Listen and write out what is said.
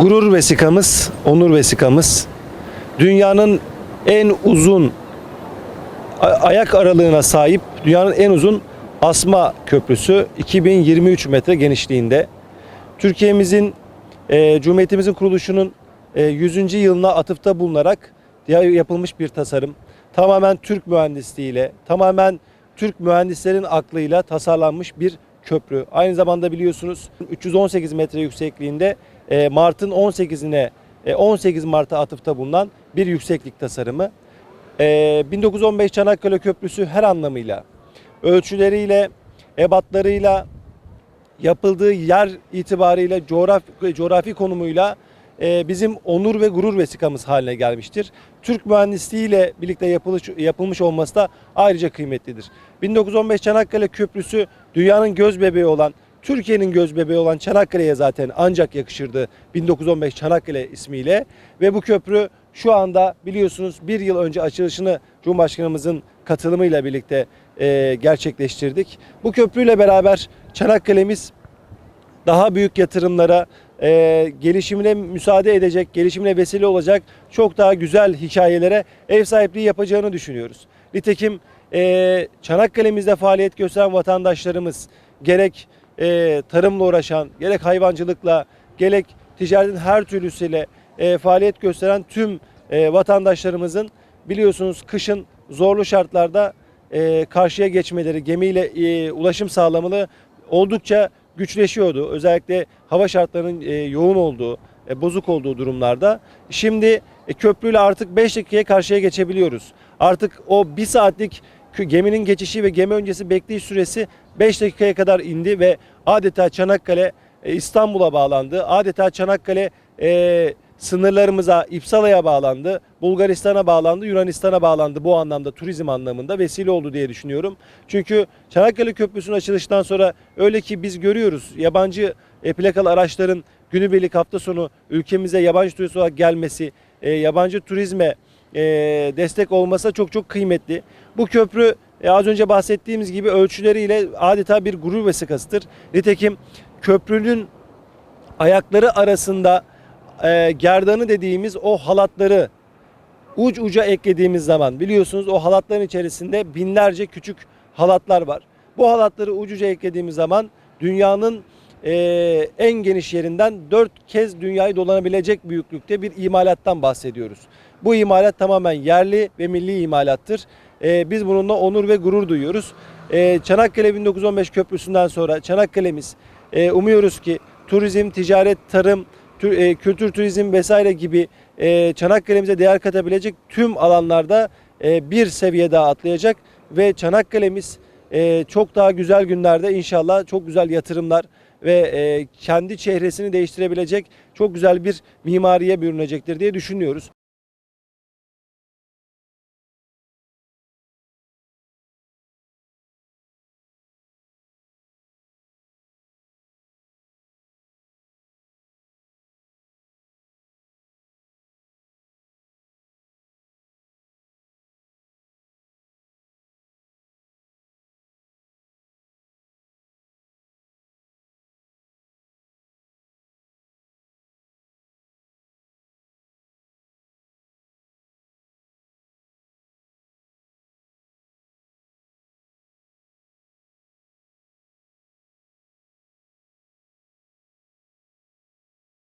Gurur vesikamız, onur vesikamız. Dünyanın en uzun ayak aralığına sahip dünyanın en uzun asma köprüsü 2023 metre genişliğinde. Türkiye'mizin e, Cumhuriyetimizin kuruluşunun e, 100. yılına atıfta bulunarak ya- yapılmış bir tasarım. Tamamen Türk mühendisliğiyle, tamamen Türk mühendislerin aklıyla tasarlanmış bir köprü. Aynı zamanda biliyorsunuz 318 metre yüksekliğinde Mart'ın 18'ine e, 18 Mart'a atıfta bulunan bir yükseklik tasarımı. E, 1915 Çanakkale Köprüsü her anlamıyla ölçüleriyle, ebatlarıyla, yapıldığı yer itibariyle coğrafi, coğrafi konumuyla e, bizim onur ve gurur vesikamız haline gelmiştir. Türk mühendisliğiyle birlikte yapılış, yapılmış olması da ayrıca kıymetlidir. 1915 Çanakkale Köprüsü dünyanın göz bebeği olan, Türkiye'nin göz bebeği olan Çanakkale'ye zaten ancak yakışırdı 1915 Çanakkale ismiyle ve bu köprü şu anda biliyorsunuz bir yıl önce açılışını Cumhurbaşkanımızın katılımıyla birlikte e, gerçekleştirdik. Bu köprüyle beraber Çanakkale'miz daha büyük yatırımlara, e, gelişimine müsaade edecek, gelişimine vesile olacak çok daha güzel hikayelere ev sahipliği yapacağını düşünüyoruz. Nitekim e, Çanakkale'mizde faaliyet gösteren vatandaşlarımız gerek e, tarımla uğraşan, gerek hayvancılıkla, gerek ticaretin her türlüsüyle e, faaliyet gösteren tüm e, vatandaşlarımızın biliyorsunuz kışın zorlu şartlarda e, karşıya geçmeleri, gemiyle e, ulaşım sağlamalı oldukça güçleşiyordu. Özellikle hava şartlarının e, yoğun olduğu, e, bozuk olduğu durumlarda. Şimdi e, köprüyle artık 5 dakikaya karşıya geçebiliyoruz. Artık o 1 saatlik geminin geçişi ve gemi öncesi bekleyiş süresi 5 dakikaya kadar indi ve adeta Çanakkale e, İstanbul'a bağlandı. Adeta Çanakkale e, sınırlarımıza, İpsala'ya bağlandı, Bulgaristan'a bağlandı, Yunanistan'a bağlandı bu anlamda turizm anlamında vesile oldu diye düşünüyorum. Çünkü Çanakkale Köprüsü'nün açılıştan sonra öyle ki biz görüyoruz yabancı e, plakalı araçların günübirlik hafta sonu ülkemize yabancı turist olarak gelmesi, e, yabancı turizme e, destek olması çok çok kıymetli. Bu köprü e, az önce bahsettiğimiz gibi ölçüleriyle adeta bir gurur vesikasıdır. Nitekim köprünün ayakları arasında e, gerdanı dediğimiz o halatları uç uca eklediğimiz zaman biliyorsunuz o halatların içerisinde binlerce küçük halatlar var. Bu halatları uç uca eklediğimiz zaman dünyanın e, en geniş yerinden dört kez dünyayı dolanabilecek büyüklükte bir imalattan bahsediyoruz. Bu imalat tamamen yerli ve milli imalattır. E, biz bununla onur ve gurur duyuyoruz. E, Çanakkale 1915 Köprüsü'nden sonra Çanakkale'miz e, umuyoruz ki turizm, ticaret, tarım, tü- e, kültür turizm vesaire gibi e, Çanakkale'mize değer katabilecek tüm alanlarda e, bir seviye daha atlayacak ve Çanakkale'miz e, çok daha güzel günlerde inşallah çok güzel yatırımlar ve e, kendi çehresini değiştirebilecek çok güzel bir mimariye bürünecektir diye düşünüyoruz.